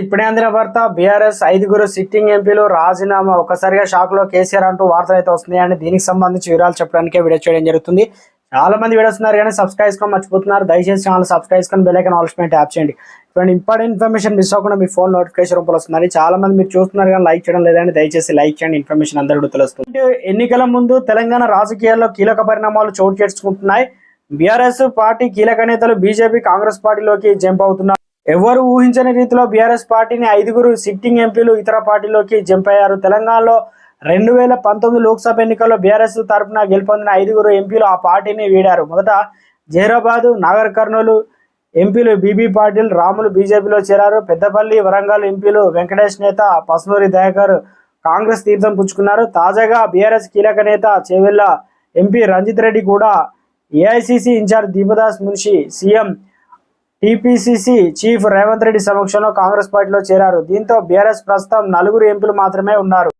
ఇప్పుడే అందిన వార్త బీఆర్ఎస్ ఐదుగురు సిట్టింగ్ ఎంపీలు రాజీనామా ఒక్కసారిగా షాక్లో కేసీఆర్ అంటూ వార్తలు అయితే వస్తున్నాయని దీనికి సంబంధించి వివరాలు చెప్పడానికే వీడియో చేయడం జరుగుతుంది. చాలా మంది వీడియోస్ ఉన్నారు కానీ సబ్స్క్రైబ్ చేసుకొని మర్చిపోతున్నారు. దయచేసి ఛానల్ సబ్స్క్రైబ్ చేసుకొని బెల్లైకన్ ఆల్స్మెంట్ యాప్ చేయండి. ఇటువంటి ఇంపార్టెంట్ ఇన్ఫర్మేషన్ మిస్ అవ్వకుండా మీ ఫోన్ నోటిఫికేషన్ రూపంలో వస్తుంది చాలా మంది మీరు చూస్తున్నారు కానీ లైక్ చేయడం లేదని దయచేసి లైక్ చేయండి. ఇన్ఫర్మేషన్ అందరికీ తెలుస్తుంది. ఎన్నికల ముందు తెలంగాణ రాజకీయాల్లో కీలక పరిణామాలు చోటు చేసుకుంటున్నాయి. బీఆర్ఎస్ పార్టీ కీలక నేతలు బీజేపీ కాంగ్రెస్ పార్టీలోకి జంప్ అవుతున్నారు. ఎవరు ఊహించని రీతిలో బీఆర్ఎస్ పార్టీని ఐదుగురు సిట్టింగ్ ఎంపీలు ఇతర పార్టీలోకి జంప్ అయ్యారు తెలంగాణలో రెండు వేల పంతొమ్మిది లోక్సభ ఎన్నికల్లో బీఆర్ఎస్ తరపున గెలుపొందిన ఐదుగురు ఎంపీలు ఆ పార్టీని వీడారు. మొదట జహీరాబాదు నాగర్ కర్నూలు ఎంపీలు బీబీ పాటిల్ రాములు బీజేపీలో చేరారు. పెద్దపల్లి వరంగల్ ఎంపీలు వెంకటేష్ నేత పసునూరి దయాకర్ కాంగ్రెస్ తీర్థం పుచ్చుకున్నారు. తాజాగా బీఆర్ఎస్ కీలక నేత చేవెళ్ళ ఎంపీ రంజిత్ రెడ్డి కూడా AICC incharge Deepadas Munshi CM TPCC chief Revanth Reddy సమక్షంలో కాంగ్రెస్ పార్టీలో చేరారు. దీంతో బీఆర్ఎస్ ప్రస్తుతం నలుగురు ఎంపీలు మాత్రమే ఉన్నారు.